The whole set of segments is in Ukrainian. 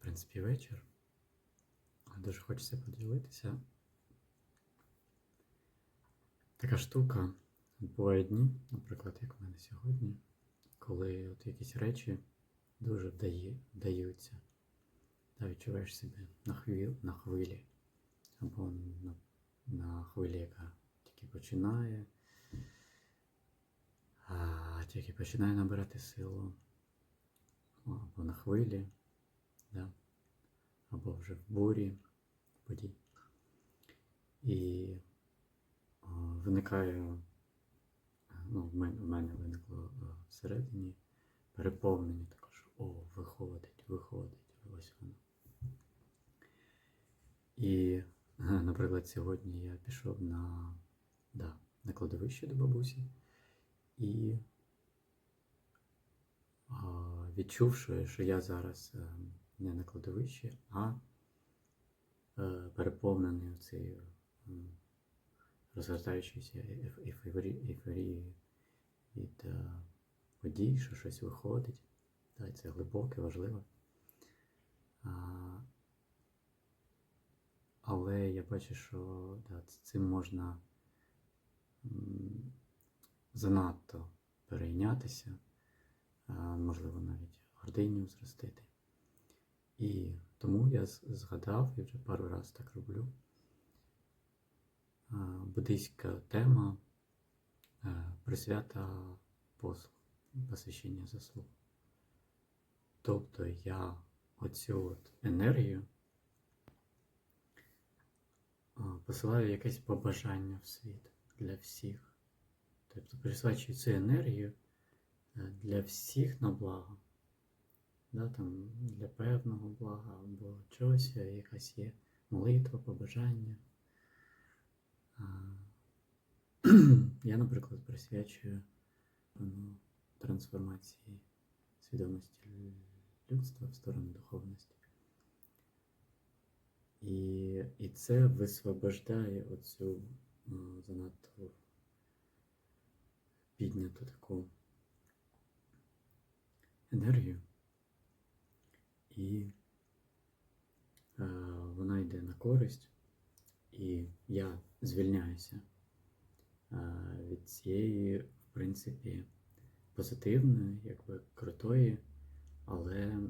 принципі, вечір. Дуже хочеться поділитися. Така штука. Бувають дні, наприклад, як в мене сьогодні, коли от якісь речі дуже вдає, вдаються. Та відчуваєш себе на хвилі, на хвилі або на, на хвилі, яка тільки починає, а тільки починає набирати силу, або на хвилі, да? або вже в бурі подій. І о, виникає, ну, в мене, в мене виникло о, всередині переповнення також. О, виходить, виходить, ось воно. І, е, наприклад, сьогодні я пішов на, да, на кладовище до бабусі і а, відчувши, що я зараз е, не на кладовищі, а е, переповнений цією розгортаючоюся ейф- ейфорією від е, подій, що щось виходить. Та, це глибоке, важливо. А, але я бачу, що да, цим можна занадто перейнятися, можливо, навіть гординю зростити. І тому я згадав, і вже пару разів так роблю. Буддийська тема е, присвята послуг, посвящення заслуг. Тобто я оцю от енергію посилаю якесь побажання в світ для всіх. Тобто присвячую цю енергію е, для всіх на благо. Да, там, для певного блага або чогось, е, якась є молитва, побажання. Я, наприклад, присвячую ну, трансформації свідомості людства в сторону духовності. І, і це висвобождає оцю ну, занадто підняту таку енергію. І е, вона йде на користь, і я звільняюся від цієї, в принципі, позитивної, якби крутої, але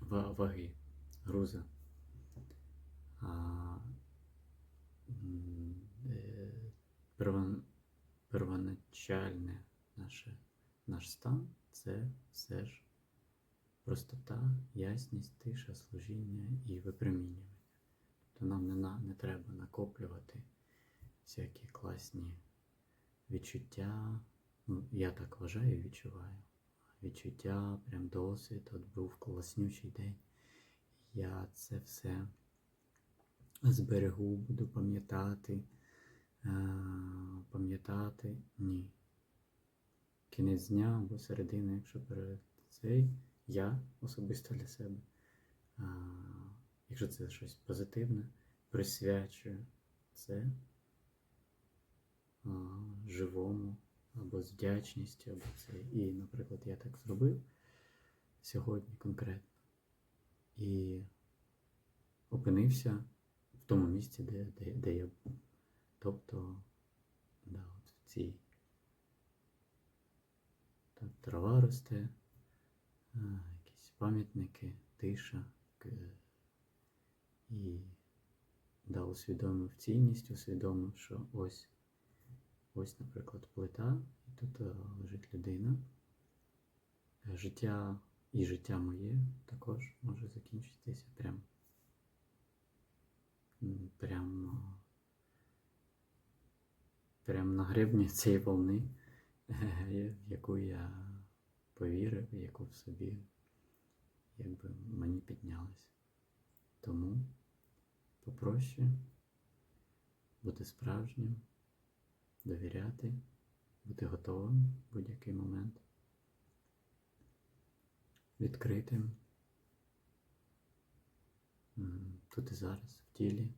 ваги, груза. Е, первон- первоначальне наше, наш стан це все ж простота, ясність, тиша, служіння і випромінювання. То нам не, на, не треба накоплювати всякі класні відчуття. Ну, я так вважаю і відчуваю. Відчуття, прям досвід, от був класнючий день. Я це все зберегу, буду пам'ятати. Пам'ятати ні. Кінець дня або середина, якщо перед цей, я особисто для себе. Якщо це щось позитивне, присвячую це а, живому або з вдячністю, або це. І, наприклад, я так зробив сьогодні конкретно. І опинився в тому місці, де, де, де я був. Тобто, да, от в цій трава росте, якісь пам'ятники, тиша. І да, усвідомив цінність, усвідомив, що ось, ось, наприклад, плита, і тут е, лежить людина. Е, Життя і життя моє також може закінчитися прям, м, прям, прям на гребні цієї волни, е, в яку я повірив, яку в собі якби мені піднялась. Тому попроще бути справжнім, довіряти, бути готовим в будь-який момент, відкритим тут і зараз, в тілі.